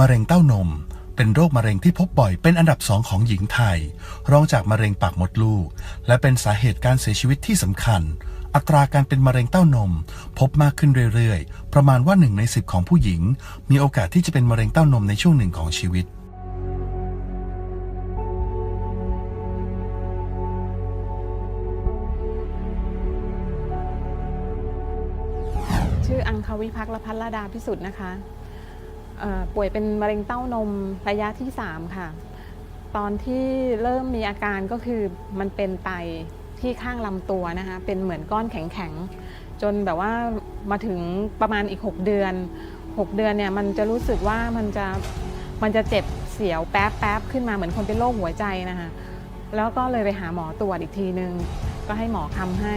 มะเร็งเต้านม เป็นโรคมะเร็งที่พบบ่อยเป็นอันดับสองของหญิงไทย รองจากมะเร็งปากมดลูก และเป็นสาเหตุการเสียชีวิตที่สำคัญ อัตราการเป็นมะเร็งเต้านม พบมากขึ้นเรื่อยๆ ประมาณว่าหนึ่งในสิบของผู้หญิง มีโอกาสที่จะเป็นมะเร็งเต้านมในช่วงหนึ่งของชีวิตชื่ออังคาวิพักษ์ละพัลลดาพิสุทธิ์นะคะ ป่วยเป็นมะเร็งเต้านมระยะที่ 3 ค่ะ ตอนที่เริ่มมีอาการก็คือมันเป็นไตที่ข้างลำตัวนะคะ เป็นเหมือนก้อนแข็งๆ จนแบบว่ามาถึงประมาณอีก 6 เดือน 6 เดือนเนี่ยมันจะรู้สึกว่ามันจะมันจะเจ็บเสียวแป๊บแป๊บขึ้นมาเหมือนคนเป็นโรคหัวใจนะคะ แล้วก็เลยไปหาหมอตรวจอีกทีนึง ก็ให้หมอคำให้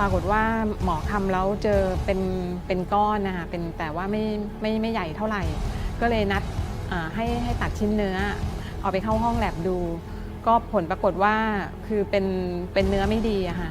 ปรากฏว่าหมอคำแล้วเจอเป็นเป็นก้อนนะคะเป็นแต่ว่าไม่ไม่ไม่ใหญ่เท่าไหร่ ก็เลยนัดให้ให้ตัดชิ้นเนื้อ เอาไปเข้าห้องแลบดู ก็ผลปรากฏว่าคือเป็นเป็นเนื้อไม่ดีอะค่ะ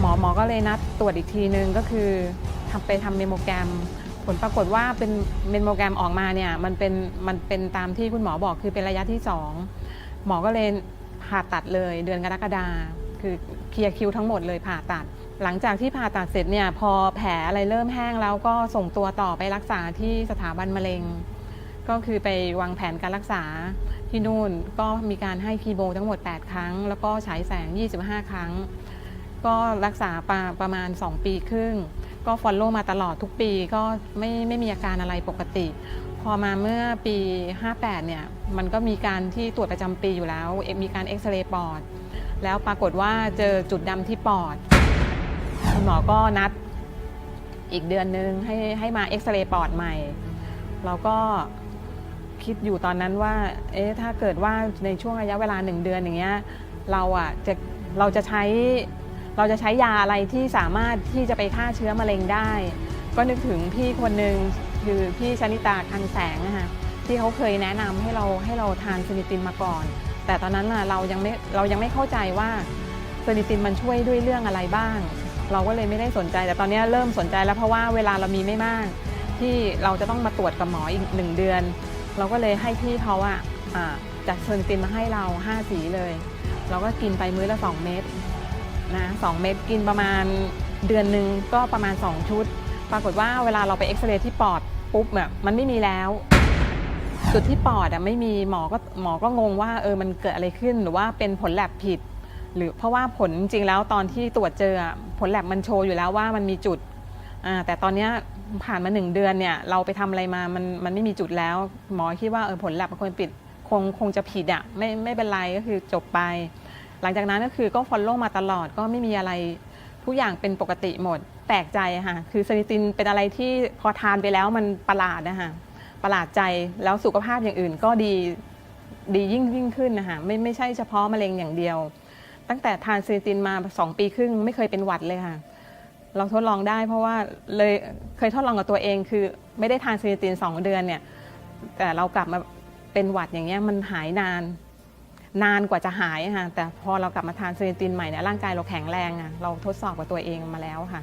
หมอหมอก็เลยนัดตรวจอีกทีนึงก็คือทำไปทำเมโมแกรม ผลปรากฏว่าเป็นเมโมแกรมออกมาเนี่ยมันเป็นมันเป็นตามที่คุณหมอบอกคือเป็นระยะที่สองหมอก็เลยผ่าตัดเลยเดือนกรกฎาคื อเคลียร์คิวทั้งหมดเลยผ่าตัด หลังจากที่ผ่าตัดเสร็จเนี่ยพอแผลอะไรเริ่มแห้งแล้วก็ส่งตัวต่อไปรักษาที่สถาบันมะเร็ง ก็คือไปวางแผนการรักษาที่นู่นก็มีการให้คีโมทั้งหมด 8 ครั้ง แล้วก็ฉายแสง 25 ครั้ง ก็รักษาประประมาณ 2 ปีครึ่ง ก็ฟอลโล่มาตลอดทุกปีก็ไม่ไม่มีอาการอะไรปกติ พอมาเมื่อปี 58 เนี่ย มันก็มีการที่ตรวจประจำปีอยู่แล้ว มีการเอ็กซเรย์ปอด แล้วปรากฏว่าเจอจุดดำที่ปอด คุณหมอก็นัดอีกเดือนนึงให้ให้มาเอ็กซเรย์ปอดใหม่ เราก็คิดอยู่ตอนนั้นว่า เอ๊ะ ถ้าเกิดว่าในช่วงระยะเวลาหนึ่งเดือนอย่างเงี้ย เราอะจะเราจะใช้เราจะใช้ยาอะไรที่สามารถที่จะไปฆ่าเชื้อมะเร็งได้ ก็นึกถึงพี่คนหนึ่งคือพี่ชนิตาคังแสงนะคะที่เขาเคยแนะนำให้เราให้เราทานซินิตินมาก่อน แต่ตอนนั้นน่ะเรายังไม่เรายังไม่เข้าใจว่าเซนิตินมันช่วยด้วยเรื่องอะไรบ้าง เราก็เลยไม่ได้สนใจ แต่ตอนนี้เริ่มสนใจแล้วเพราะว่าเวลาเรามีไม่มาก ที่เราจะต้องมาตรวจกับหมออีกหนึ่งเดือน เราก็เลยให้พี่เขาอะอ่าจัดเซนิตินมาให้เรา5สีเลย เราก็กินไปมื้อละ 2 เม็ดนะสองเม็ดกินประมาณเดือนหนึ่งก็ประมาณ 2 ชุด ปรากฏว่าเวลาเราไปเอ็กซเรย์ที่ปอดปุ๊บแบบมันไม่มีแล้ว จุดที่ปอดอะไม่มีหมอก็หมอก็งงว่าเออมันเกิดอะไรขึ้นหรือว่าเป็นผลแลบผิด หรือเพราะว่าผลจริงๆแล้วตอนที่ตรวจเจออะผลแลบมันโชว์อยู่แล้วว่ามันมีจุดอ่าแต่ตอนเนี้ยผ่านมาหนึ่งเดือนเนี่ยเราไปทำอะไรมามันมันไม่มีจุดแล้ว หมอคิดว่าเออผลแลบมันคงปิดคงคงจะผิดอะไม่ไม่เป็นไรก็คือจบไป หลังจากนั้นก็คือก็ฟอลโล่มาตลอดก็ไม่มีอะไรทุกอย่างเป็นปกติหมดแปลกใจค่ะคือซนิตินเป็นอะไรที่พอทานไปแล้วมันประหลาดนะคะ ประหลาดใจแล้วสุขภาพอย่างอื่นก็ดีดียิ่งยิ่งขึ้นนะคะไม่ไม่ใช่เฉพาะมะเร็งอย่างเดียว ตั้งแต่ทานซนิตินมา 2 ปีครึ่งไม่เคยเป็นหวัดเลยค่ะ เราทดลองได้เพราะว่าเลยเคยทดลองกับตัวเองคือ ไม่ได้ทานซนิติน 2 เดือนเนี่ยแต่เรากลับมาเป็นหวัดอย่างเงี้ยมันหายนาน นานกว่าจะหายค่ะแต่พอเรากลับมาทานเซนิตินใหม่เนี่ยร่างกายเราแข็งแรงอะเราทดสอบกับตัวเองมาแล้วค่ะ